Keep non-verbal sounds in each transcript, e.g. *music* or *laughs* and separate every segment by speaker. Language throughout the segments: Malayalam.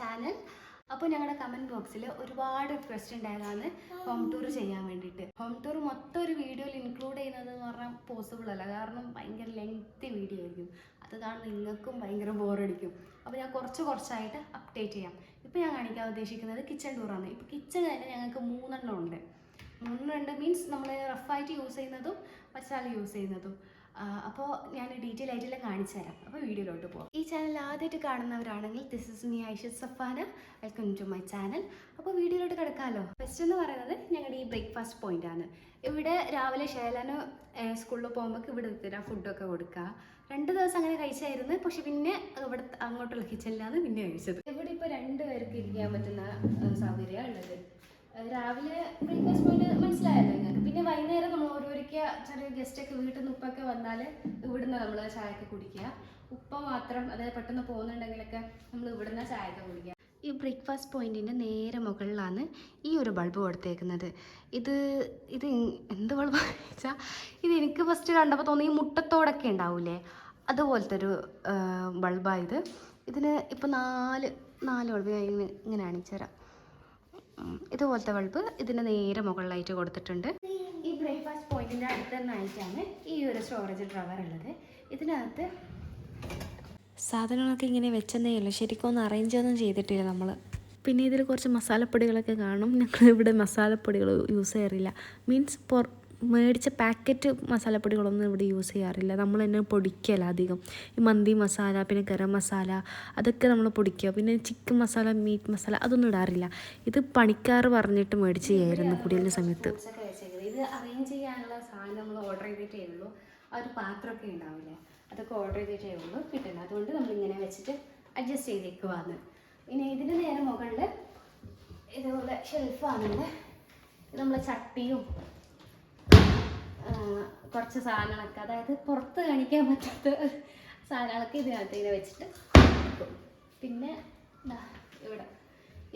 Speaker 1: ചാനൽ അപ്പോൾ ഞങ്ങളുടെ കമന്റ് ബോക്സിൽ ഒരുപാട് റിക്വസ്റ്റ് ഉണ്ടായതാണ് ഹോം ടൂർ ചെയ്യാൻ വേണ്ടിയിട്ട് ഹോം ടൂർ മൊത്തം ഒരു വീഡിയോയിൽ ഇൻക്ലൂഡ് ചെയ്യുന്നത് എന്ന് പറഞ്ഞാൽ പോസിബിൾ അല്ല. കാരണം ഭയങ്കര ലെങ്തി വീഡിയോ ആയിരിക്കും. അത് കാണുന്ന നിങ്ങൾക്കും ഭയങ്കര ബോറടിക്കും അപ്പോൾ ഞാൻ കുറച്ച് കുറച്ചായിട്ട് അപ്ഡേറ്റ് ചെയ്യാം. ഇപ്പോൾ ഞാൻ കാണിക്കാൻ ഉദ്ദേശിക്കുന്നത് കിച്ചൺ ടൂറാണ് ഇപ്പോൾ കിച്ചൺ തന്നെ ഞങ്ങൾക്ക് മൂന്നെണ്ണം ഉണ്ട്. മൂന്നെണ്ണം ഉണ്ട് മീൻസ് നമ്മൾ റഫായിട്ട് യൂസ് ചെയ്യുന്നതും മസാല യൂസ് ചെയ്യുന്നതും. അപ്പോൾ ഞാൻ ഡീറ്റെയിൽ ആയിട്ടെല്ലാം കാണിച്ചു തരാം. അപ്പോൾ വീഡിയോയിലോട്ട് പോകാം ഈ ചാനൽ ആദ്യമായിട്ട് കാണുന്നവരാണെങ്കിൽ this is me Aisha Safana welcome to my channel അപ്പോൾ വീഡിയോയിലോട്ട് കിടക്കാമല്ലോ ഫസ്റ്റ് എന്ന് പറയുന്നത് ഞങ്ങളുടെ ഈ ബ്രേക്ക്ഫാസ്റ്റ് പോയിന്റ് ആണ്. ഇവിടെ രാവിലെ ഷേലന് സ്കൂളിൽ പോകുമ്പോൾ ഇവിടെ എത്തിരാ ഫുഡൊക്കെ കൊടുക്കുക രണ്ട് ദിവസം അങ്ങനെ കഴിച്ചായിരുന്നു. പക്ഷെ പിന്നെ ഇവിടെ അങ്ങോട്ടുള്ള കിച്ചണിലാണ് പിന്നെ കഴിച്ചത്. ഇവിടെ ഇപ്പോൾ രണ്ട് പേർക്ക് ഇരിക്കാൻ പറ്റുന്ന സൗകര്യമാണ് ഉള്ളത്. രാവിലെ ബ്രേക്ക്ഫാസ്റ്റ് പോയിന്റ് മനസ്സിലായല്ലോ നിങ്ങൾക്ക്? പിന്നെ വൈകുന്നേരം നമ്മൾ ഓരോരിക്ക ചെറിയ ഗസ്റ്റൊക്കെ വീട്ടിൽ നിന്ന് ഉപ്പൊക്കെ വന്നാൽ ഇവിടുന്ന് നമ്മൾ ചായയൊക്കെ കുടിക്കുക. ഉപ്പ മാത്രം അതായത് പെട്ടെന്ന് പോകുന്നുണ്ടെങ്കിലൊക്കെ നമ്മൾ ഇവിടുന്ന് ചായയൊക്കെ കുടിക്കുക. ഈ ബ്രേക്ക്ഫാസ്റ്റ് പോയിന്റിന്റെ നേരെ മുകളിലാണ് ഈ ഒരു ബൾബ് കൊടുത്തേക്കുന്നത്. ഇത് ഇത് എന്ത് ബൾബ് വെച്ചാൽ ഇത് എനിക്ക് ഫസ്റ്റ് കണ്ടപ്പോൾ തോന്നി ഈ മുട്ടത്തോടൊക്കെ ഉണ്ടാവൂലേ? അതുപോലത്തെ ഒരു ബൾബായത് ഇതിന് ഇപ്പോൾ നാല് നാല് ബൾബ് ഇങ്ങനെ കാണിച്ചു തരാം ഇതുപോലത്തെ ബൾബ് ഇതിന്റെ നേരെ മുകളിലായിട്ട് കൊടുത്തിട്ടുണ്ട്. ഈ ബ്രേക്ക്ഫാസ്റ്റ് പോയിന്റിന്റെ അടുത്ത് തന്നെയായിട്ടാണ് ഈ ഒരു സ്റ്റോറേജ് ഡ്രവർ ഉള്ളത്. ഇതിനകത്ത്
Speaker 2: സാധനങ്ങളൊക്കെ ഇങ്ങനെ വെച്ചെന്നേ ഉള്ളൂ. ശരിക്കും ഒന്ന് അറേഞ്ച് ഒന്നും ചെയ്തിട്ടില്ല നമ്മൾ പിന്നെ ഇതിൽ കുറച്ച് മസാലപ്പൊടികളൊക്കെ കാണും. ഞങ്ങൾ ഇവിടെ മസാലപ്പൊടികൾ യൂസ് ചെയ്യാറില്ല. മീൻസ് പൊർ മേടിച്ച പാക്കറ്റ് മസാലപ്പൊടികളൊന്നും ഇവിടെ യൂസ് ചെയ്യാറില്ല. നമ്മൾ തന്നെ പൊടിക്കല അധികം. ഈ മന്തി മസാല പിന്നെ ഗരം മസാല അതൊക്കെ നമ്മൾ പൊടിക്കുക. പിന്നെ ചിക്കൻ മസാല മീറ്റ് മസാല അതൊന്നും ഇടാറില്ല. ഇത് പണിക്കാർ പറഞ്ഞിട്ട് മേടിച്ച് ചെയ്യായിരുന്നു കുടിയലിന്റെ സമയത്ത്.
Speaker 1: ഇത് അറേഞ്ച് ചെയ്യാനുള്ള സാധനം നമ്മൾ ഓർഡർ ചെയ്തിട്ടേ ഉള്ളൂ. ആ ഒരു പാത്രമൊക്കെ ഉണ്ടാവില്ലേ? അതൊക്കെ ഓർഡർ ചെയ്തിട്ടേ ഉള്ളൂ. കിട്ടില്ല അതുകൊണ്ട് നമ്മൾ ഇങ്ങനെ വെച്ചിട്ട് അഡ്ജസ്റ്റ് ചെയ്തേക്കുവാന്ന് പിന്നെ ഇതിന് നേരെ മുകളിൽ ഇതുപോലെ ഷെൽഫാണ് നമ്മൾ ചട്ടിയും കുറച്ച് സാധനങ്ങളൊക്കെ. അതായത് പുറത്ത് കാണിക്കാൻ പറ്റാത്ത സാധനങ്ങളൊക്കെ ഇതിനകത്ത് ഇങ്ങനെ വെച്ചിട്ട്. പിന്നെ ഇവിടെ.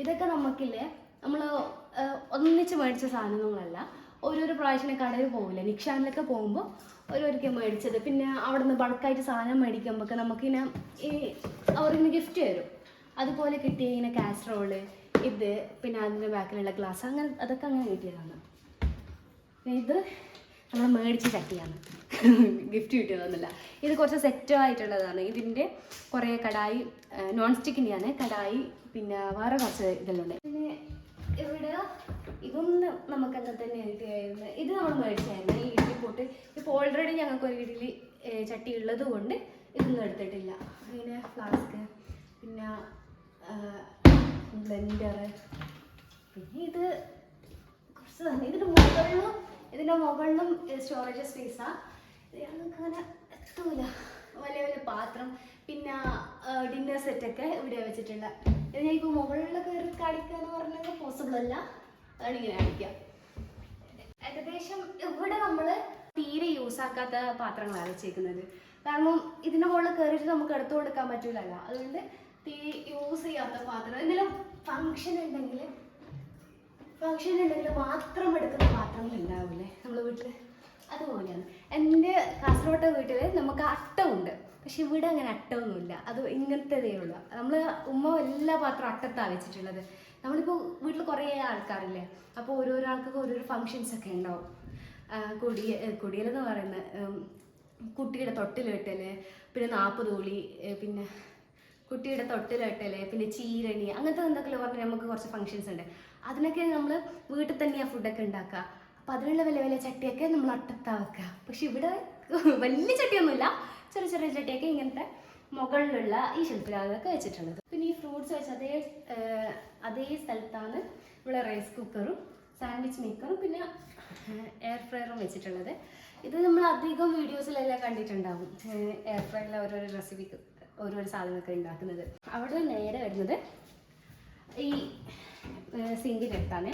Speaker 1: ഇതൊക്കെ നമുക്കില്ലേ നമ്മൾ ഒന്നിച്ച് മേടിച്ച സാധനങ്ങളല്ല. ഓരോരോ പ്രാവശ്യം കടയിൽ പോകില്ല നിക്ഷാനിലൊക്കെ പോകുമ്പോൾ ഓരോരിക്കും മേടിച്ചത്. പിന്നെ അവിടെ നിന്ന് ബൾക്കായിട്ട് സാധനം മേടിക്കുമ്പോൾ നമുക്കിങ്ങനെ ഈ അവരിങ്ങനെ ഗിഫ്റ്റ് തരും. അതുപോലെ കിട്ടിയ ഇങ്ങനെ കാസറോൾ ഇത് പിന്നെ അതിന്റെ ബാക്കിലുള്ള ഗ്ലാസ് അങ്ങനെ അതൊക്കെ അങ്ങനെ കിട്ടിയതാണ്. ഇത് നമ്മൾ മേടിച്ച ചട്ടിയാണ് ഗിഫ്റ്റ് കിട്ടിയതൊന്നുമില്ല. ഇത് കുറച്ച് സെറ്റ് ആയിട്ടുള്ളതാണ്. ഇതിന്റെ കുറേ കടായി നോൺ സ്റ്റിക്കിന്റെയാണ് കടായി പിന്നെ വേറെ കുറച്ച് ഇതെല്ലാം ഉണ്ട്. പിന്നെ ഇവിടെ ഇതൊന്നും നമുക്ക് അങ്ങനെ തന്നെ ഇതായിരുന്നു ഇത് നമ്മൾ മേടിച്ചായിരുന്നു ഈ ഇഡ്ഡലി പോട്ട്. ഇപ്പോൾ ഓൾറെഡി ഞങ്ങൾക്ക് ഒരു ഇഡ്ഡലി ചട്ടി ഉള്ളത് കൊണ്ട് ഇതൊന്നും എടുത്തിട്ടില്ല. പിന്നെ ഫ്ലാസ്ക് പിന്നെ ബ്ലെൻഡർ പിന്നെ ഇത് കുറച്ച് തന്നെ. ഇതിന്റെ മുകളിലും ഇതിന്റെ മുകളിലും സ്റ്റോറേജ് സ്പേസ് ഞങ്ങൾക്ക് എത്തൂല. വലിയ വലിയ പാത്രം പിന്നെ ഡിന്നർ സെറ്റ് ഒക്കെ ഇവിടെ വെച്ചിട്ടുള്ള ഇത് ഞാൻ ഇപ്പോൾ മുകളിൽ കയറി കാണിക്കുക എന്ന് പറഞ്ഞാൽ പോസിബിൾ അല്ല. അതാണ് ഇങ്ങനെ ഏകദേശം ഇവിടെ നമ്മൾ തീരെ യൂസ് ആക്കാത്ത പാത്രങ്ങളാണ് വെച്ചേക്കുന്നത്. കാരണം ഇതിന്റെ മുകളിൽ കയറിയിട്ട് നമുക്ക് എടുത്തു കൊടുക്കാൻ പറ്റൂലല്ലോ. അതുകൊണ്ട് തീരെ യൂസ് ചെയ്യാത്ത പാത്രം. എന്തെങ്കിലും ഫങ്ഷൻ ഉണ്ടെങ്കിൽ ഫങ്ഷൻ ഉണ്ടെങ്കിൽ മാത്രം എടുക്കുന്ന പാത്രങ്ങൾ ഉണ്ടാവില്ലേ നമ്മളെ വീട്ടിൽ അതുപോലെയാണ്. എന്റെ കാസർഗോട്ടെ വീട്ടിൽ നമുക്ക് അട്ടമുണ്ട് പക്ഷെ ഇവിടെ അങ്ങനെ അട്ടമൊന്നുമില്ല അത് ഇങ്ങനത്തേതേ ഉള്ളൂ. നമ്മൾ ഉമ്മ എല്ലാ പാത്രവും അട്ടത്താണ് വെച്ചിട്ടുള്ളത്. നമ്മളിപ്പോൾ വീട്ടിൽ കുറേ ആൾക്കാരില്ലേ? അപ്പോൾ ഓരോരോ ആൾക്കൊക്കെ ഓരോരോ ഫങ്ഷൻസ് ഒക്കെ ഉണ്ടാവും. കൊടിയ കുടിയലെന്ന് പറയുന്ന കുട്ടിയുടെ തൊട്ടിൽ പിന്നെ നാൽപ്പത് ഉളി പിന്നെ കുട്ടിയുടെ തൊട്ടിൽ പിന്നെ ചീരണി അങ്ങനത്തെ എന്തൊക്കെ പറഞ്ഞാൽ നമുക്ക് കുറച്ച് ഫങ്ഷൻസ് ഉണ്ട്. അതിനൊക്കെ നമ്മൾ വീട്ടിൽ തന്നെയാണ് ഫുഡൊക്കെ ഉണ്ടാക്കുക. അപ്പം അതിനുള്ള വലിയ വലിയ ചട്ടിയൊക്കെ നമ്മൾ അട്ടത്താ വെക്കുക. പക്ഷെ ഇവിടെ വലിയ ചട്ടിയൊന്നുമില്ല. ചെറിയ ചെറിയ ചട്ടിയൊക്കെ ഇങ്ങനത്തെ മുകളിലുള്ള ഈ ഷെൽഫിലൊക്കെ വെച്ചിട്ടുള്ളത്. പിന്നെ ഈ ഫ്രൂട്ട്സ് വെച്ച് അതേ അതേ സ്ഥലത്താണ് ഇവിടെ റൈസ് കുക്കറും സാൻഡ്വിച്ച് മേക്കറും പിന്നെ എയർ ഫ്രയറും വെച്ചിട്ടുള്ളത്. ഇത് നമ്മൾ അധികം വീഡിയോസിലെല്ലാം കണ്ടിട്ടുണ്ടാവും. എയർ ഫ്രയറിൽ ഓരോരോ റെസിപ്പിക്ക് ഓരോരോ സാധനമൊക്കെ ഉണ്ടാക്കുന്നത്. അവിടെ നേരെ വരുന്നത് ഈ സിങ്കിന്റെ അടുത്താണ്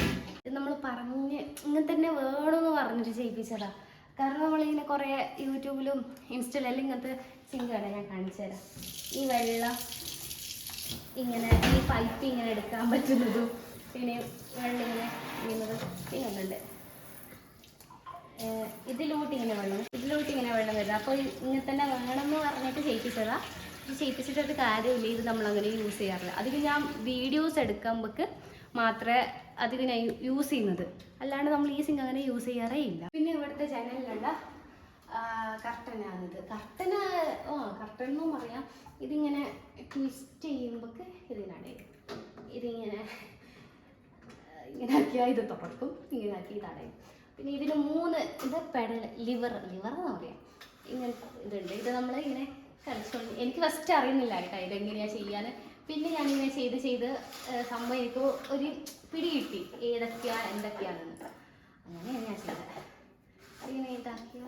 Speaker 1: ഇത് നമ്മൾ പറഞ്ഞ് ഇങ്ങനെ തന്നെ വേണമെന്ന് പറഞ്ഞിട്ട് ചെയ്യിപ്പിച്ചതാ. കാരണം നമ്മളിങ്ങനെ കുറേ യൂട്യൂബിലും ഇൻസ്റ്റയിലെല്ലാം ഇങ്ങനത്തെ സിങ്കാണ് ഞാൻ കാണിച്ചു തരാം. ഈ വെള്ളം ഇങ്ങനെ ഈ പൈപ്പ് ഇങ്ങനെ എടുക്കാൻ പറ്റുന്നതും പിന്നെ വെള്ളം ഇങ്ങനെ പിന്നെ ഒന്നുണ്ട്. ഇതിലോട്ട് ഇങ്ങനെ വെള്ളം ഇതിലോട്ട് ഇങ്ങനെ വെള്ളം വരുന്നത് അപ്പോൾ ഇങ്ങനെ തന്നെ വേണമെന്ന് പറഞ്ഞിട്ട് ചെയ്യിപ്പിച്ചതാ. ഇത് ചെയ്യിപ്പിച്ചിട്ടൊരു കാര്യമില്ല. ഇത് നമ്മൾ അങ്ങനെ യൂസ് ചെയ്യാറില്ല. അതിന് ഞാൻ വീഡിയോസ് എടുക്കുമ്പോൾക്ക് മാത്രമേ അധികം ഞാൻ യൂസ് ചെയ്യുന്നത്. അല്ലാണ്ട് നമ്മൾ ഈ സിങ്ക് അങ്ങനെ യൂസ് ചെയ്യാറേ ഇല്ല. പിന്നെ ഇവിടുത്തെ ജനലിലുള്ള കർട്ടനാണിത്. കർട്ടന ഓ കർട്ടൻ എന്നും പറയാം. ഇതിങ്ങനെ ട്വിസ്റ്റ് ചെയ്യുമ്പോൾ ഇതിനാണ് ഇതിങ്ങനെ ഇങ്ങനെ ആക്കിയാൽ ഇത് തുറക്കും ഇങ്ങനെ ആക്കി ഇതടയും പിന്നെ ഇതിന് മൂന്ന് ഇത് പെടൽ ലിവർ ലിവർ എന്ന് പറയാം. ഇങ്ങനത്തെ ഇതുണ്ട്. ഇത് നമ്മൾ ഇങ്ങനെ എനിക്ക് ഫസ്റ്റ് അറിയുന്നില്ല കേട്ടോ ഇതെങ്ങനെയാണ് ചെയ്യാൻ പിന്നെ ഞാനിങ്ങനെ ചെയ്ത് ചെയ്ത് സംഭവം എനിക്ക് ഒരു പിടി കിട്ടി. ഏതൊക്കെയാ എന്തൊക്കെയാണെന്ന്. അങ്ങനെയാണ് ഞാൻ ചെയ്തത്. അതിങ്ങനെ ഇതാക്കിയ.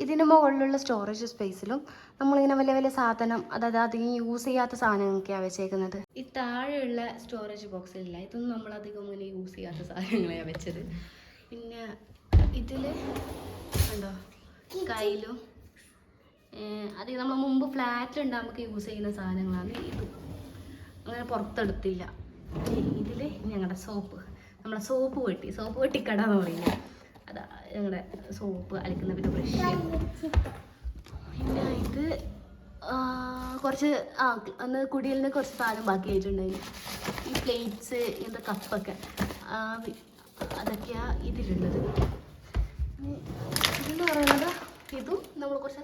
Speaker 2: ഇതിന് മുകളിലുള്ള സ്റ്റോറേജ് സ്പേസിലും നമ്മളിങ്ങനെ വലിയ വലിയ സാധനം അതായത് അധികം യൂസ് ചെയ്യാത്ത സാധനങ്ങളൊക്കെയാണ് വെച്ചേക്കുന്നത്.
Speaker 1: ഈ താഴെയുള്ള സ്റ്റോറേജ് ബോക്സിലില്ല ഇതൊന്നും നമ്മൾ അധികം ഇങ്ങനെ യൂസ് ചെയ്യാത്ത സാധനങ്ങളെയാണ് വെച്ചത്. പിന്നെ ഇതിൽ കണ്ടോ? കയ്യിലും അത് നമ്മൾ മുമ്പ് ഫ്ലാറ്റ് ഉണ്ടാകുമ്പോൾ യൂസ് ചെയ്യുന്ന സാധനങ്ങളാണ് ഇത്. അങ്ങനെ പുറത്തെടുത്തില്ല. ഇതിൽ ഞങ്ങളുടെ സോപ്പ് നമ്മളെ സോപ്പ് വെട്ടി. സോപ്പ് വെട്ടിക്കട എന്ന് പറയുന്നത് അതാ ഞങ്ങളുടെ സോപ്പ് അലക്കുന്ന പിന്നെ ബ്രഷ്. പിന്നെ ഇത് കുറച്ച് ആ അന്ന് കുടിയിൽ നിന്ന് കുറച്ച് സാധനം ബാക്കിയായിട്ടുണ്ടായിരുന്നു ഈ പ്ലേറ്റ്സ് ഇങ്ങനത്തെ കപ്പൊക്കെ അതൊക്കെയാണ് ഇതിലുള്ളത്. ഇതെന്ന് പറയുന്നത് ഇതും നമ്മൾ കുറച്ച്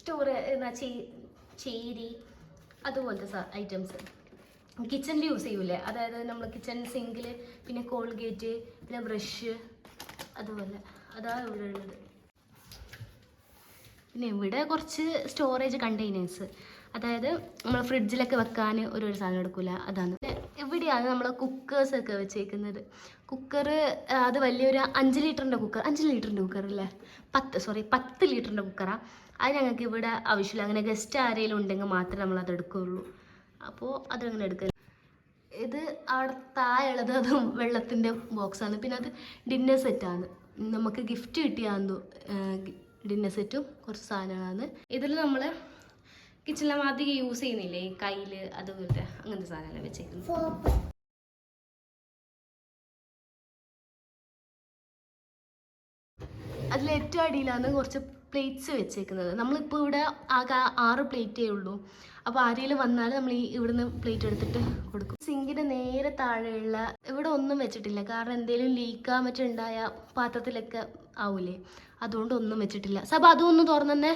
Speaker 1: സ്റ്റോർ എന്നാ ചേരി അതുപോലത്തെ ഐറ്റംസ് കിച്ചണിൽ യൂസ് ചെയ്യൂലേ? അതായത് നമ്മൾ കിച്ചൺ സിങ്കിൽ പിന്നെ കോൾഗേറ്റ് പിന്നെ ബ്രഷ് അതുപോലെ. അതാ ഇവിടെ ഉള്ളത്. പിന്നെ ഇവിടെ കുറച്ച് സ്റ്റോറേജ് കണ്ടെയ്നേഴ്സ് അതായത് നമ്മൾ ഫ്രിഡ്ജിലൊക്കെ വെക്കാൻ ഒരു ഒരു സാധനം എടുക്കില്ല അതാണ്. എവിടെയാണ് നമ്മൾ കുക്കേഴ്സ് ഒക്കെ വെച്ചേക്കുന്നത്? കുക്കർ അത് വലിയൊരു അഞ്ച് ലിറ്ററിന്റെ കുക്കർ അഞ്ച് ലിറ്ററിന്റെ കുക്കർ അല്ലേ? പത്ത് സോറി പത്ത് ലിറ്ററിന്റെ കുക്കറാണ് അത് ഞങ്ങൾക്ക് ഇവിടെ ആവശ്യമില്ല. അങ്ങനെ ഗസ്റ്റ് ആരെങ്കിലും ഉണ്ടെങ്കിൽ മാത്രമേ നമ്മൾ അത് എടുക്കുകയുള്ളൂ. അപ്പോൾ അതങ്ങനെ എടുക്കുക ഇത് അവിടെ തായുള്ളത് അതും വെള്ളത്തിന്റെ ബോക്സാണ് പിന്നെ അത് ഡിന്നർ സെറ്റാണ് നമുക്ക് ഗിഫ്റ്റ് കിട്ടിയാന്നു ഡിന്നർ സെറ്റും കുറച്ച് സാധനങ്ങളാണ്. ഇതിൽ നമ്മൾ കിച്ചണിലെ അധികം യൂസ് ചെയ്യുന്നില്ലേ? കയ്യിൽ അതുപോലത്തെ അങ്ങനത്തെ സാധനങ്ങൾ വെച്ചേക്കുന്നത്. അതിൽ ഏറ്റവും അടിയിലാണ് കുറച്ച് പ്ലേറ്റ്സ് വെച്ചേക്കുന്നത്. നമ്മളിപ്പോൾ ഇവിടെ ആകെ ആറ് പ്ലേറ്റേ ഉള്ളൂ. അപ്പോൾ ആരെങ്കിലും വന്നാൽ നമ്മൾ ഈ ഇവിടുന്ന് പ്ലേറ്റ് എടുത്തിട്ട് കൊടുക്കും. സിങ്കിന്റെ നേരെ താഴെയുള്ള ഇവിടെ ഒന്നും വെച്ചിട്ടില്ല. കാരണം എന്തെങ്കിലും ലീക്കാ മറ്റുണ്ടായ പാത്രത്തിലൊക്കെ ആവൂലേ. അതുകൊണ്ട് ഒന്നും വെച്ചിട്ടില്ല. സബ അതും ഒന്ന് തുറന്നെ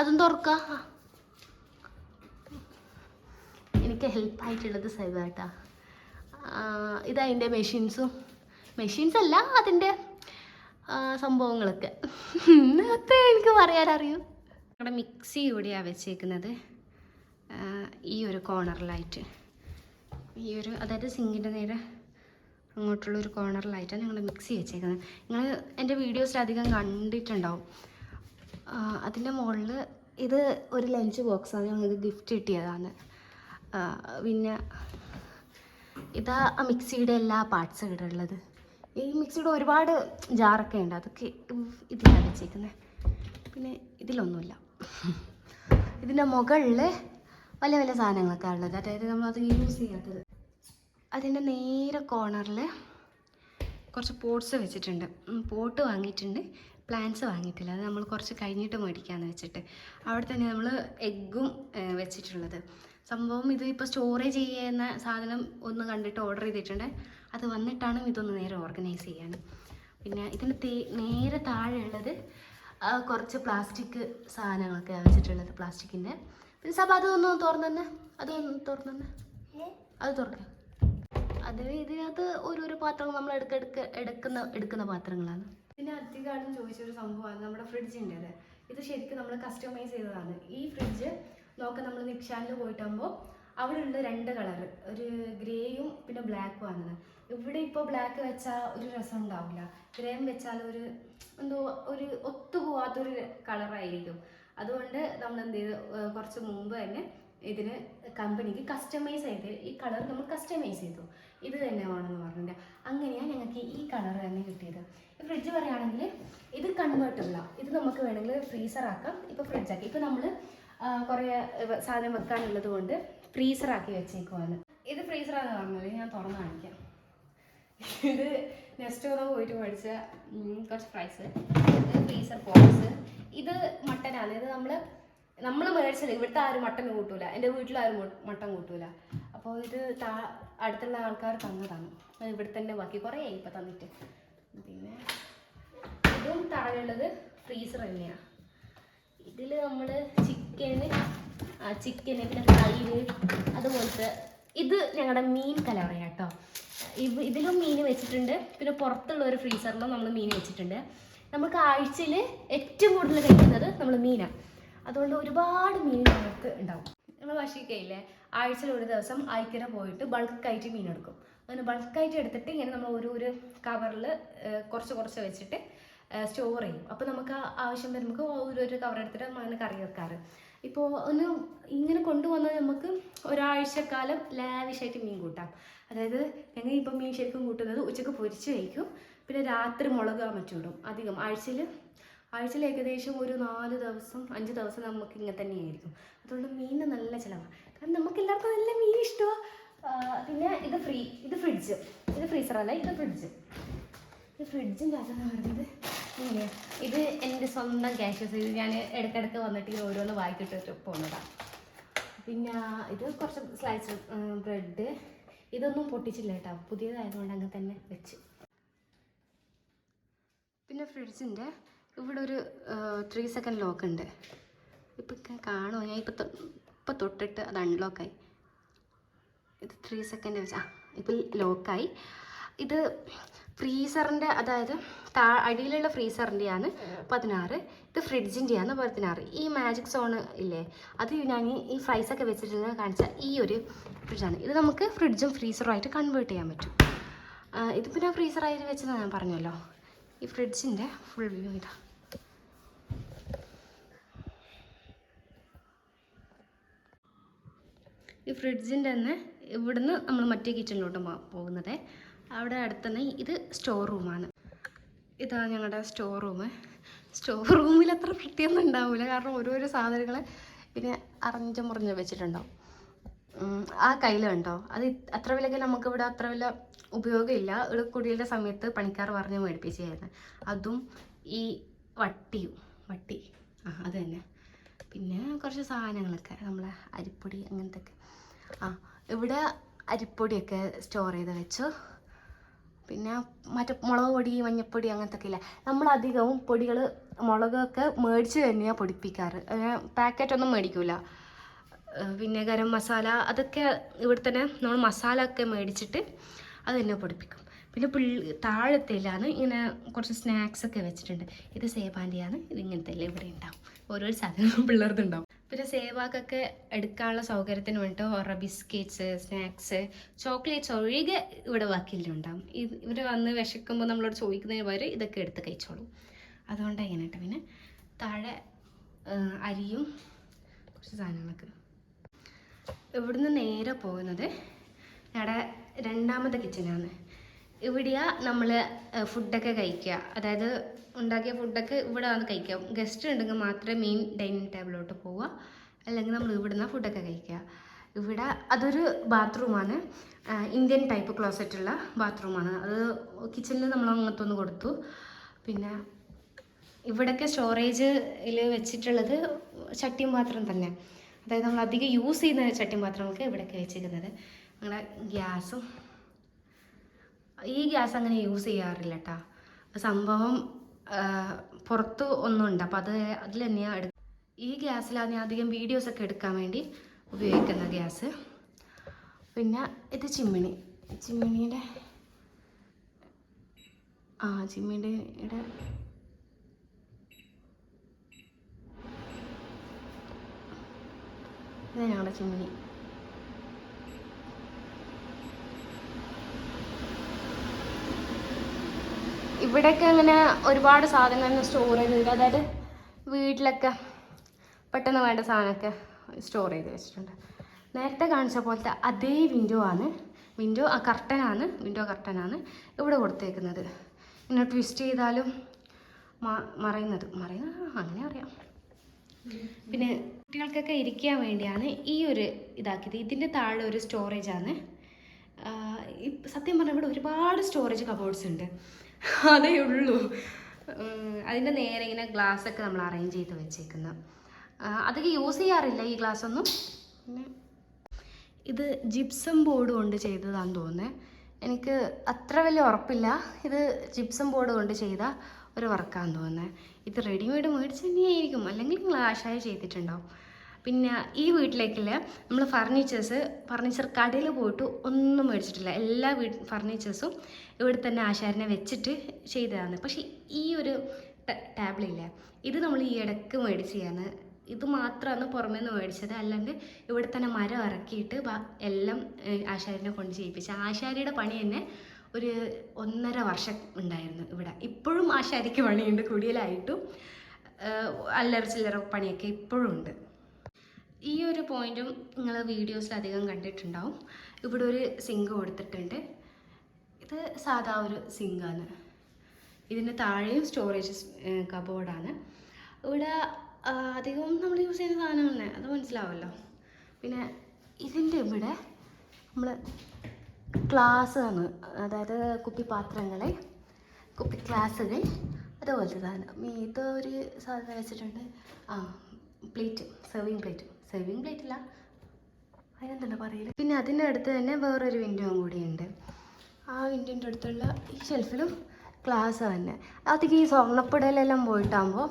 Speaker 1: അതും തുറക്ക. എനിക്ക് ഹെൽപ്പായിട്ടുള്ളത് സൈബാട്ടാ. ഇതതിന്റെ മെഷീൻസും മെഷീൻസ് അല്ല അതിന്റെ സംഭവങ്ങളൊക്കെ. അത്ര എനിക്ക് പറയാനറിയൂ. നമ്മുടെ മിക്സി ഇവിടെയാണ് വെച്ചേക്കുന്നത്. ഈ ഒരു കോർണറിലായിട്ട്. ഈ ഒരു അതായത് സിങ്കിന്റെ നേരെ അങ്ങോട്ടുള്ള ഒരു കോർണറിലായിട്ടാണ് ഞങ്ങൾ മിക്സി വെച്ചേക്കുന്നത്. നിങ്ങൾ എന്റെ വീഡിയോസിൽ അധികം കണ്ടിട്ടുണ്ടാവും. അതിന്റെ മുകളിൽ ഇത് ഒരു ലഞ്ച് ബോക്സാണ് ഞങ്ങൾക്ക് ഗിഫ്റ്റ് കിട്ടിയതാണ്. പിന്നെ ഇതാ ആ മിക്സിയുടെ എല്ലാ പാർട്സും ഇവിടെ ഉള്ളത്. ഈ മിക്സിയുടെ ഒരുപാട് ജാറൊക്കെ ഉണ്ട്. അതൊക്കെ ഇതിലാണ് വെച്ചേക്കുന്നത് പിന്നെ ഇതിലൊന്നുമില്ല. ഇതിന്റെ മുകളിൽ വലിയ വലിയ സാധനങ്ങളൊക്കെ ഉള്ളത്. അതായത് നമ്മളത് യൂസ് ചെയ്യാത്തത് അതിന്റെ നേരെ കോർണറിൽ കുറച്ച് പോട്ട്സ് വെച്ചിട്ടുണ്ട്. പോട്ട് വാങ്ങിയിട്ടുണ്ട്. പ്ലാന്റ്സ് വാങ്ങിയിട്ടില്ല. അത് നമ്മൾ കുറച്ച് കഴിഞ്ഞിട്ട് മേടിക്കാമെന്ന് വെച്ചിട്ട്. അവിടെ തന്നെ നമ്മൾ എഗ്ഗും വെച്ചിട്ടുള്ളത്. സംഭവം ഇത് ഇപ്പോൾ സ്റ്റോറേജ് ചെയ്യുന്ന സാധനം ഒന്ന് കണ്ടിട്ട് ഓർഡർ ചെയ്തിട്ടുണ്ട്. അത് വന്നിട്ടാണ് ഇതൊന്ന് നേരെ ഓർഗനൈസ് ചെയ്യാൻ. പിന്നെ ഇതിന് നേരെ താഴെയുള്ളത് കുറച്ച് പ്ലാസ്റ്റിക് സാധനങ്ങളൊക്കെ വെച്ചിട്ടുള്ളത് പ്ലാസ്റ്റിക്കിന്റെ പിന്നെ സഭ അതൊന്ന് ഒന്ന് അതൊന്ന് തുറന്നെ അത് തുറക്കാം. അത് ഇതിനകത്ത് ഓരോരോ പാത്രങ്ങൾ നമ്മൾ എടുക്ക എടുക്കുന്ന എടുക്കുന്ന പാത്രങ്ങളാണ്. പിന്നെ അധികമായിട്ടും ചോദിച്ചൊരു സംഭവമാണ് നമ്മുടെ ഫ്രിഡ്ജിന്റെത് ഇത് ശരിക്കും നമ്മൾ കസ്റ്റമൈസ് ചെയ്തതാണ്. ഈ ഫ്രിഡ്ജ് നോക്കാൻ നമ്മൾ നിക്ഷാനിൽ പോയിട്ടാകുമ്പോൾ അവിടെ ഉള്ള രണ്ട് കളർ ഒരു ഗ്രേയും പിന്നെ ബ്ലാക്കും ആണ് ഇവിടെ ഇപ്പോൾ ബ്ലാക്ക് വെച്ചാൽ ഒരു രസം ഉണ്ടാവില്ല. ഗ്രേയും വെച്ചാൽ ഒരു എന്തോ ഒരു ഒത്തുപോവാത്തൊരു കളറായിരിക്കും അതുകൊണ്ട് നമ്മൾ എന്ത് ചെയ്തു കുറച്ച് മുമ്പ് തന്നെ ഇതിന് കമ്പനിക്ക് കസ്റ്റമൈസ് ചെയ്ത് ഈ കളർ നമ്മൾ കസ്റ്റമൈസ് ചെയ്തു. ഇത് തന്നെ വേണമെന്ന് പറഞ്ഞിട്ട് അങ്ങനെയാണ് ഞങ്ങൾക്ക് ഈ കളർ തന്നെ കിട്ടിയത്. ഫ്രിഡ്ജ് പറയുകയാണെങ്കിൽ ഇത് കൺവേർട്ടബിളാണ് ഇത് നമുക്ക് വേണമെങ്കിൽ ഫ്രീസറാക്കാം ഇപ്പോൾ ഫ്രിഡ്ജ് ആക്കി. ഇപ്പോൾ നമ്മൾ കുറേ സാധനം വെക്കാനുള്ളത് കൊണ്ട് ഫ്രീസറാക്കി വെച്ചേക്കുവാണ്. ഇത് ഫ്രീസറാന്ന് പറഞ്ഞത് ഞാൻ തുറന്ന് കാണിക്കാം. ഇത് നെക്സ്റ്റ് ഒന്ന് പോയിട്ട് മേടിച്ച കുറച്ച് പ്രൈസ് ഇത് ഫ്രീസർ ബോക്സ് ഇത് മട്ടനാണ് ഇത് നമ്മൾ നമ്മൾ മേടിച്ചത് ഇവിടുത്തെ ആരും മട്ടൻ കൂട്ടൂല. എന്റെ വീട്ടിലാരും മട്ടൻ കൂട്ടൂല. അപ്പോൾ ഇത് താ അടുത്തുള്ള ആൾക്കാർ തന്നതാണ്. ഇവിടെ തന്നെ ബാക്കി കുറേ ഇപ്പം തന്നിട്ട്. പിന്നെ ഇതും താഴെയുള്ളത് ഫ്രീസർ തന്നെയാണ് ഇതിൽ നമ്മൾ ചിക്കന് ചിക്കന് പിന്നെ തൈര് അതുപോലത്തെ ഇത് ഞങ്ങളുടെ മീൻ കലവറയാണ് കേട്ടോ. ഇവ ഇതിലും മീൻ വെച്ചിട്ടുണ്ട്. പിന്നെ പുറത്തുള്ള ഒരു ഫ്രീസറിലും നമ്മൾ മീൻ വെച്ചിട്ടുണ്ട്. നമുക്ക് ആഴ്ചയിൽ ഏറ്റവും കൂടുതൽ കഴിക്കുന്നത് നമ്മൾ മീനാണ് അതുകൊണ്ട് ഒരുപാട് മീൻ നമുക്ക് ഉണ്ടാവും. നമ്മൾ ഭക്ഷിക്കയില്ലേ? ആഴ്ചയിൽ ഒരു ദിവസം ഐക്കര പോയിട്ട് ബൾക്കായിട്ട് മീൻ എടുക്കും. അങ്ങനെ ബൾക്കായിട്ട് എടുത്തിട്ട് ഇങ്ങനെ നമ്മൾ ഒരു ഒരു കവറിൽ കുറച്ച് കുറച്ച് വെച്ചിട്ട് സ്റ്റോർ ചെയ്യും. അപ്പോൾ നമുക്ക് ആവശ്യം വരുമ്പോൾ ഒരു ഒരു കവർ എടുത്തിട്ട് അങ്ങനെ കറി വെക്കാറ്. ഇപ്പോൾ ഒന്ന് ഇങ്ങനെ കൊണ്ടുവന്നാൽ നമുക്ക് ഒരാഴ്ചക്കാലം ലാവിഷായിട്ട് മീൻ കൂട്ടാം. അതായത് ഞങ്ങൾ ഇപ്പം മീൻ ശരിക്കും കൂട്ടുന്നത് ഉച്ചയ്ക്ക് പൊരിച്ച് കഴിക്കും. പിന്നെ രാത്രി മുളക് മറ്റിടും അധികം. ആഴ്ചയിൽ ആഴ്ചയിൽ ഏകദേശം ഒരു നാല് ദിവസം അഞ്ച് ദിവസം നമുക്ക് ഇങ്ങനെ തന്നെയായിരിക്കും. അതുകൊണ്ട് മീനിന് നല്ല ചിലവാണ് കാരണം നമുക്ക് എല്ലാവർക്കും നല്ല മീൻ ഇഷ്ടമാണ് പിന്നെ ഇത് ഫ്രീ ഇത് ഫ്രിഡ്ജ് ഇത് ഫ്രീസർ അല്ല? ഇത് ഫ്രിഡ്ജ് ഇത് ഫ്രിഡ്ജിന്റെ അകത്തെന്ന് പറയുന്നത് ഇത് എന്റെ സ്വന്തം ക്യാഷസ് ഇത് ഞാൻ ഇടയ്ക്കിടയ്ക്ക് വന്നിട്ട് ഇത് ഓരോന്ന് വായിക്കിട്ട് പോകുന്നതാണ് പിന്നെ ഇത് കുറച്ച് സ്ലൈസ് ബ്രെഡ് ഇതൊന്നും പൊട്ടിച്ചില്ല കേട്ടോ. പുതിയതായതുകൊണ്ട് അങ്ങനെ തന്നെ വെച്ച്. പിന്നെ ഫ്രിഡ്ജിന്റെ ഇവിടെ ഒരു ത്രീ സെക്കൻഡ് ലോക്ക് ഉണ്ട്. ഇപ്പം കാണുമോ ഞാൻ ഇപ്പം ഇപ്പം തൊട്ടിട്ട് അത് അൺലോക്കായി ഇത് ത്രീ സെക്കൻഡ് വെച്ചാൽ ഇപ്പം ലോക്കായി ഇത് ഫ്രീസറിന്റെ അതായത് താ അടിയിലുള്ള ഫ്രീസറിന്റെയാണ് പതിനാറ്. ഇത് ഫ്രിഡ്ജിന്റെയാണ് പതിനാറ്. ഈ മാജിക് സോൺ ഇല്ലേ അത് ഞാൻ ഈ- ഫ്രൈസൊക്കെ വെച്ചിട്ട് കാണിച്ച ഈ ഒരു ഫ്രിഡ്ജാണ് ഇത് നമുക്ക് ഫ്രിഡ്ജും ഫ്രീസറും ആയിട്ട് കൺവേർട്ട് ചെയ്യാൻ പറ്റും. ഇത് പിന്നെ ഫ്രീസറായിട്ട് വെച്ചതെന്ന് ഞാൻ പറഞ്ഞല്ലോ. ഈ ഫ്രിഡ്ജിന്റെ ഫുൾ വ്യൂ ഇതാ. ഈ ഫ്രിഡ്ജിന്റെ തന്നെ ഇവിടുന്ന് നമ്മൾ മറ്റേ കിച്ചണിലോട്ട് പോകുന്നത്. അവിടെ അടുത്തുനിന്ന് ഇത് സ്റ്റോർ റൂമാണ് ഇതാ ഞങ്ങളുടെ സ്റ്റോർ റൂം സ്റ്റോർ റൂമിൽ അത്ര വൃത്തിയൊന്നും ഉണ്ടാവില്ല കാരണം ഓരോരോ സാധനങ്ങൾ പിന്നെ അറിഞ്ഞ മുറിഞ്ഞ് വെച്ചിട്ടുണ്ടാവും. ആ കയ്യിൽ കണ്ടോ? അത് അത്ര വിലക്ക് നമുക്കിവിടെ അത്ര വില ഉപയോഗമില്ല. ഇവിടെ കുടിയുടെ സമയത്ത് പണിക്കാർ പറഞ്ഞ് മേടിപ്പിച്ചായിരുന്നു അതും ഈ വട്ടിയും വട്ടി. ആ അത് തന്നെ. പിന്നെ കുറച്ച് സാധനങ്ങളൊക്കെ. നമ്മളെ അരിപ്പൊടി അങ്ങനത്തെ ഒക്കെ ആ ഇവിടെ അരിപ്പൊടിയൊക്കെ സ്റ്റോർ ചെയ്ത് വെച്ചു. പിന്നെ മറ്റേ മുളക് പൊടി മഞ്ഞപ്പൊടി അങ്ങനത്തെ ഒക്കെ ഇല്ല? നമ്മൾ അധികവും പൊടികൾ മുളകൊക്കെ മേടിച്ച് തന്നെയാണ് പൊടിപ്പിക്കാറ്. പാക്കറ്റൊന്നും മേടിക്കൂല. പിന്നെ ഗരം മസാല അതൊക്കെ ഇവിടെ തന്നെ നമ്മൾ മസാല ഒക്കെ മേടിച്ചിട്ട് അത് തന്നെ പൊടിപ്പിക്കും. പിന്നെ പുള്ളി താഴത്തേലാണ് ഇങ്ങനെ കുറച്ച് സ്നാക്സ് ഒക്കെ വെച്ചിട്ടുണ്ട്. ഇത് സേബാന്റെയാണ് ഇത് ഇങ്ങനത്തെ എല്ലാം ഇവിടെ ഉണ്ടാവും. ഓരോ സാധനങ്ങളും പിള്ളേർക്ക് ഉണ്ടാവും പിന്നെ സേവാക്കൊക്കെ എടുക്കാനുള്ള സൗകര്യത്തിന് വേണ്ടിയിട്ട് ഓറ ബിസ്ക്കറ്റ്സ് സ്നാക്സ് ചോക്ലേറ്റ്സ് ഒഴികെ ഇവിടെ ഇത് ഇവർ വന്ന് വിശക്കുമ്പോൾ നമ്മളോട് ചോദിക്കുന്നതിന് പകരം ഇതൊക്കെ എടുത്ത് കഴിച്ചോളൂ. അതുകൊണ്ട് എങ്ങനെ കേട്ടോ പിന്നെ? താഴെ അരിയും കുറച്ച് സാധനങ്ങളൊക്കെ. ഇവിടുന്ന് നേരെ പോകുന്നത് ഞങ്ങളുടെ രണ്ടാമത്തെ കിച്ചനാണ് ഇവിടെയാ നമ്മൾ ഫുഡൊക്കെ കഴിക്കുക. അതായത് ഉണ്ടാക്കിയ ഫുഡൊക്കെ ഇവിടെ വന്ന് കഴിക്കാം ഗസ്റ്റ് ഉണ്ടെങ്കിൽ മാത്രമേ മെയിൻ ഡൈനിങ് ടേബിളിലോട്ട് പോവുക. അല്ലെങ്കിൽ നമ്മൾ ഇവിടുന്ന് ഫുഡൊക്കെ കഴിക്കുക. ഇവിടെ അതൊരു ബാത്റൂമാണ് ഇന്ത്യൻ ടൈപ്പ് ക്ലോസറ്റുള്ള ബാത്റൂമാണ് അത് കിച്ചണിൽ നമ്മൾ അങ്ങനത്തെ ഒന്ന് കൊടുത്തു. പിന്നെ ഇവിടൊക്കെ സ്റ്റോറേജിൽ വെച്ചിട്ടുള്ളത് ചട്ടിയും പാത്രം തന്നെ. അതായത് നമ്മൾ അധികം യൂസ് ചെയ്യുന്ന ചട്ടിയും പാത്രങ്ങളൊക്കെ ഇവിടെയൊക്കെ വെച്ചിരിക്കുന്നത് നമ്മുടെ ഗ്യാസും ഈ ഗ്യാസ് അങ്ങനെ യൂസ് ചെയ്യാറില്ല കേട്ടോ സംഭവം പുറത്ത് ഒന്നുണ്ട്. അപ്പോൾ അത് അതിൽ തന്നെയാണ് എടു ഈ ഗ്യാസിലാണ് ഞാൻ അധികം വീഡിയോസൊക്കെ എടുക്കാൻ വേണ്ടി ഉപയോഗിക്കുന്ന ഗ്യാസ്. പിന്നെ ഇത് ചിമ്മിണി. ചിമ്മിണിയുടെ ആ ചിമ്മിണിയുടെ ഇത് ഞങ്ങളുടെ ചിമ്മിനി ഇവിടെയൊക്കെ അങ്ങനെ ഒരുപാട് സാധനങ്ങൾ സ്റ്റോർ ചെയ്ത് വരും അതായത് വീട്ടിലൊക്കെ പെട്ടെന്ന് വേണ്ട സാധനമൊക്കെ സ്റ്റോർ ചെയ്ത് വെച്ചിട്ടുണ്ട്. നേരത്തെ കാണിച്ച പോലത്തെ അതേ വിൻഡോ ആണ്. വിൻഡോ ആ കർട്ടനാണ് വിൻഡോ കർട്ടനാണ് ഇവിടെ കൊടുത്തേക്കുന്നത്. ഇങ്ങനെ ട്വിസ്റ്റ് ചെയ്താലും മറയുന്നത്. മറയുന്നത് അങ്ങനെ അറിയാം. പിന്നെ കുട്ടികൾക്കൊക്കെ ഇരിക്കാൻ വേണ്ടിയാണ് ഈ ഒരു ഇതാക്കിയത്. ഇതിന്റെ താഴെ ഒരു സ്റ്റോറേജാണ് സത്യം പറഞ്ഞാൽ ഇവിടെ ഒരുപാട് സ്റ്റോറേജ് കബോർഡ്സ് ഉണ്ട്. *laughs* അതേ ഉള്ളൂ. അതിന്റെ നേരെ ഇങ്ങനെ ഗ്ലാസ് ഒക്കെ നമ്മൾ അറേഞ്ച് ചെയ്ത് വെച്ചേക്കുന്നത് അതൊക്കെ യൂസ് ചെയ്യാറില്ല ഈ ഗ്ലാസ് ഒന്നും. പിന്നെ ഇത് ജിപ്സം ബോർഡ് കൊണ്ട് ചെയ്തതാണെന്ന് തോന്നുന്നത് എനിക്ക് അത്ര വലിയ ഉറപ്പില്ല. ഇത് ജിപ്സം ബോർഡ് കൊണ്ട് ചെയ്ത ഒരു വർക്കാന്ന് തോന്നുന്നത് ഇത് റെഡിമെയ്ഡ് മേടിച്ച് തന്നെയായിരിക്കും. അല്ലെങ്കിൽ ആശായ ചെയ്തിട്ടുണ്ടാവും. പിന്നെ ഈ വീട്ടിലേക്കില്ല നമ്മൾ ഫർണിച്ചേഴ്സ് ഫർണിച്ചർ കടയിൽ പോയിട്ട് ഒന്നും മേടിച്ചിട്ടില്ല. എല്ലാ വീ ഫർണിച്ചേഴ്സും ഇവിടെ തന്നെ ആശാരിനെ വെച്ചിട്ട് ചെയ്തതാണ്. പക്ഷേ ഈ ഒരു ടാബ്ലില്ല ഇത് നമ്മൾ ഈ ഇടയ്ക്ക് മേടിച്ചതാണ്. ഇത് മാത്രമാണ് പുറമേ നിന്ന് മേടിച്ചത്. അല്ലാണ്ട് ഇവിടെ തന്നെ മരം ഇറക്കിയിട്ട് എല്ലാം ആശാരിനെ കൊണ്ട് ചെയ്യിപ്പിച്ചു. ആശാരിയുടെ പണി തന്നെ ഒരു ഒന്നര വർഷം ഉണ്ടായിരുന്നു ഇവിടെ. ഇപ്പോഴും ആശാരിക്ക് പണിയുണ്ട്. കൂടുതലായിട്ടും അല്ലറ ചില്ലറ പണിയൊക്കെ ഇപ്പോഴും ഉണ്ട്. ഈ ഒരു പോയിന്റും നിങ്ങൾ വീഡിയോസിൽ അധികം കണ്ടിട്ടുണ്ടാവും. ഇവിടെ ഒരു സിങ്ക് കൊടുത്തിട്ടുണ്ട്. ഇത് സാധാ ഒരു സിങ്കാണ്. ഇതിന് താഴെയും സ്റ്റോറേജ് കബോർഡാണ് ഇവിടെ അധികം അധികവും നമ്മൾ യൂസ് ചെയ്യുന്ന സാധനങ്ങൾ അത് മനസ്സിലാവുമല്ലോ പിന്നെ ഇതിന്റെ ഇവിടെ നമ്മൾ ഗ്ലാസ് ആണ് അതായത് കുപ്പിപ്പാത്രങ്ങളെ കുപ്പി ഗ്ലാസ്സുകൾ അതുപോലത്തെ സാധനം. ഇത് ഒരു സാധനം വെച്ചിട്ടുണ്ട്. ആ plate serving plate serving plate അല്ല അതിനെന്താണ് പറയൽ? പിന്നെ അതിന്റെ അടുത്ത് തന്നെ വേറൊരു വിൻഡോ കൂടിയുണ്ട് ആ വിൻഡോന്റെ അടുത്തുള്ള ഈ ഷെൽഫിലും ക്ലാസ് തന്നെ. അതൊക്കെ ഈ സ്വർണപ്പടയിലെല്ലാം പോയിട്ടാകുമ്പോൾ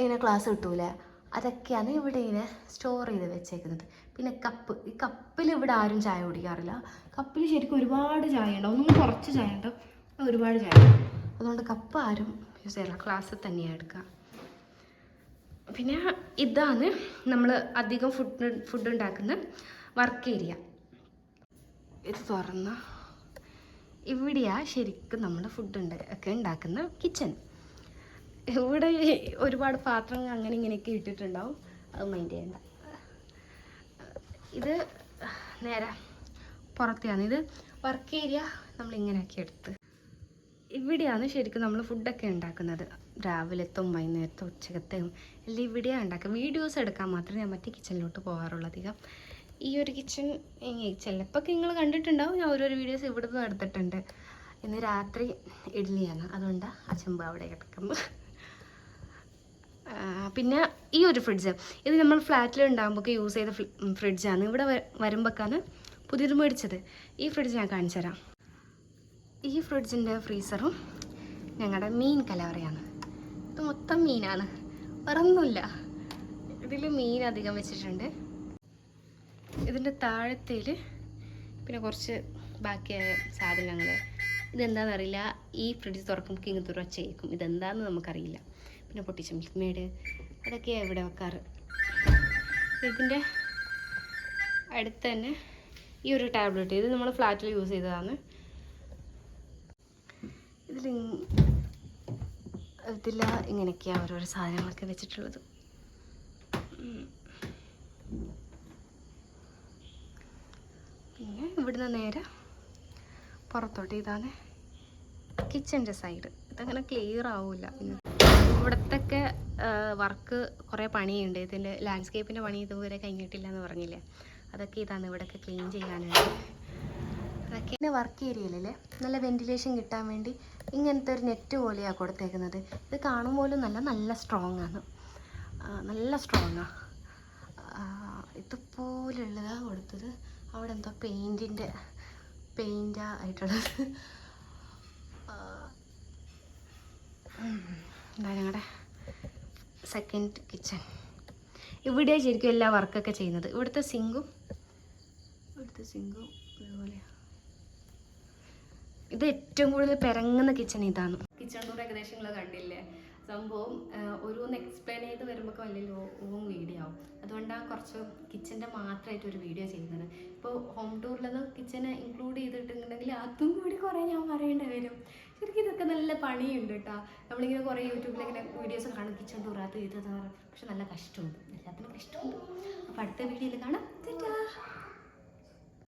Speaker 1: ഇങ്ങനെ ക്ലാസ് കിട്ടൂലേ? അതൊക്കെയാണ് ഇവിടെ ഇങ്ങനെ സ്റ്റോർ ചെയ്ത് വെച്ചേക്കുന്നത്. പിന്നെ കപ്പ് ഈ കപ്പിൽ ഇവിടെ ആരും ചായ കുടിക്കാറില്ല. കപ്പിൽ ശരിക്കും ഒരുപാട് ചായ ഉണ്ടാവും ഒന്നും കുറച്ച് ചായ ഉണ്ടാവും ഒരുപാട് ചായ അതുകൊണ്ട് കപ്പ് ആരും യൂസ് ചെയ്യാറില്ല. ക്ലാസ്സിൽ തന്നെയാണ് എടുക്കുക. പിന്നെ ഇതാണ് നമ്മൾ അധികം ഫുഡ് ഫുഡ് ഉണ്ടാക്കുന്ന വർക്ക് ഏരിയ ഇത് തുറന്ന ഇവിടെയാ ശരിക്കും നമ്മൾ ഫുഡ് ഒക്കെ ഉണ്ടാക്കുന്ന കിച്ചൺ ഇവിടെ ഒരുപാട് പാത്രങ്ങൾ അങ്ങനെ ഇങ്ങനെയൊക്കെ ഇട്ടിട്ടുണ്ടാവും. അത് മൈൻഡ് ചെയ്യണ്ട. ഇത് നേരെ പുറത്തെയാണ്. ഇത് വർക്ക് ഏരിയ നമ്മൾ ഇങ്ങനെയൊക്കെ എടുത്ത്. ഇവിടെയാണ് ശരിക്കും നമ്മൾ ഫുഡൊക്കെ ഉണ്ടാക്കുന്നത്. രാവിലത്തും വൈകുന്നേരത്തും ഉച്ചകത്തെയും എല്ലാം ഇവിടെയാണ് ഉണ്ടാക്കുക. വീഡിയോസ് എടുക്കാൻ മാത്രമേ ഞാൻ മറ്റേ കിച്ചണിലോട്ട് പോകാറുള്ളൂ അധികം. ഈ ഒരു കിച്ചൺ ചിലപ്പോൾ നിങ്ങൾ കണ്ടിട്ടുണ്ടാവും. ഞാൻ ഓരോരോ വീഡിയോസ് ഇവിടെ നിന്ന് എടുത്തിട്ടുണ്ട്. ഇന്ന് രാത്രി ഇഡ്ഡലിയാണ് അതുകൊണ്ടാണ് അച്ചമ്പ അവിടെ കിടക്കുന്നത് പിന്നെ ഈ ഒരു ഫ്രിഡ്ജ് ഇത് നമ്മൾ ഫ്ലാറ്റിൽ ഉണ്ടാകുമ്പോൾ യൂസ് ചെയ്ത ഫ്രിഡ്ജാണ് ഇവിടെ വരുമ്പോഴേക്കാണ് പുതിയത് മേടിച്ചത്. ഈ ഫ്രിഡ്ജ് ഞാൻ കാണിച്ചു തരാം ഈ ഫ്രിഡ്ജിന്റെ ഫ്രീസറും ഞങ്ങളുടെ മീൻ കലവറയാണ്. ഇത് മൊത്തം മീനാണ്. വേറൊന്നുമില്ല. ഇതിൽ മീൻ അധികം വെച്ചിട്ടുണ്ട്. ഇതിന്റെ താഴത്തേൽ പിന്നെ കുറച്ച് ബാക്കിയായ സാധനങ്ങൾ ഇതെന്താണെന്നറിയില്ല ഈ ഫ്രിഡ്ജ് തുറക്കുമ്പോൾ ഇങ്ങനത്തെ ഒരു ഒച്ചയേക്കും. ഇതെന്താണെന്ന് നമുക്കറിയില്ല. പിന്നെ പൊട്ടിച്ച മിൽക്ക് മേഡ് അതൊക്കെയാണ് ഇവിടെ വെക്കാറ്. ഇതിന്റെ അടുത്ത് തന്നെ ഈ ഒരു ടാബ്ലറ്റ് ഇത് നമ്മൾ ഫ്ലാറ്റിൽ യൂസ് ചെയ്തതാണ്. ഇതിൽ ഇതില ഇങ്ങനെയൊക്കെയാണ് ഓരോരോ സാധനങ്ങളൊക്കെ വെച്ചിട്ടുള്ളത്. പിന്നെ ഇവിടുന്ന് നേരെ പുറത്തോട്ട് ഇതാണ് കിച്ചന്റെ സൈഡ്. ഇതങ്ങനെ ക്ലിയർ ആവില്ല. ഇവിടത്തൊക്കെ വർക്ക് കുറേ പണിയുണ്ട്. ഇതിന്റെ ലാൻഡ്സ്കേപ്പിന്റെ പണി ഇതുവരെ കഴിഞ്ഞിട്ടില്ല എന്ന് പറഞ്ഞില്ലേ? അതൊക്കെ ഇതാണ് ഇവിടെയൊക്കെ ക്ലീൻ ചെയ്യാനുണ്ട് അതൊക്കെ. വർക്ക് ഏരിയയിലല്ലേ നല്ല വെന്റിലേഷൻ കിട്ടാൻ വേണ്ടി ഇങ്ങനത്തെ ഒരു നെറ്റ് പോലെയാണ് കൊടുത്തേക്കുന്നത്. ഇത് കാണും പോലും നല്ല നല്ല സ്ട്രോങ് ആണ്. നല്ല സ്ട്രോങ്ങാണ് ഇതുപോലുള്ളതാണ് കൊടുത്തത്. അവിടെ എന്തോ പെയിന്റിന്റെ പെയിന്റാ ആയിട്ടുള്ളത്. എന്താ ഞങ്ങളുടെ സെക്കൻഡ് കിച്ചൺ ഇവിടെ ശരിക്കും എല്ലാ വർക്കൊക്കെ ചെയ്യുന്നത്. ഇവിടുത്തെ സിങ്കും ഇവിടുത്തെ സിങ്കും ഇത് ഏറ്റവും കൂടുതൽ പിറങ്ങുന്ന കിച്ചൺ ഇതാണ്. കിച്ചൺ ടൂർ ഏകദേശം നിങ്ങൾ കണ്ടില്ലേ? സംഭവം ഓരോന്ന് എക്സ്പ്ലെയിൻ ചെയ്ത് വരുമ്പോൾ വലിയ ലോങ് വീഡിയോ ആവും. അതുകൊണ്ടാണ് കുറച്ച് കിച്ചന്റെ മാത്രമായിട്ട് ഒരു വീഡിയോ ചെയ്യുന്നത്. ഇപ്പോൾ ഹോം ടൂറിലൊന്നും കിച്ചനെ ഇൻക്ലൂഡ് ചെയ്തിട്ടുണ്ടെങ്കിൽ അതും കൂടി കുറേ ഞാൻ പറയേണ്ടി വരും. ശരിക്കും ഇതൊക്കെ നല്ല പണിയുണ്ട് കേട്ടോ നമ്മളിങ്ങനെ കുറേ യൂട്യൂബിലിങ്ങനെ വീഡിയോസ് കാണും. കിച്ചൺ ടൂർ അത് ഇത് എന്ന് പറയും പക്ഷെ നല്ല കഷ്ടമുണ്ട്. എല്ലാത്തിനും കഷ്ടമുണ്ട്. അപ്പോൾ അടുത്ത വീഡിയോയിൽ കാണാം.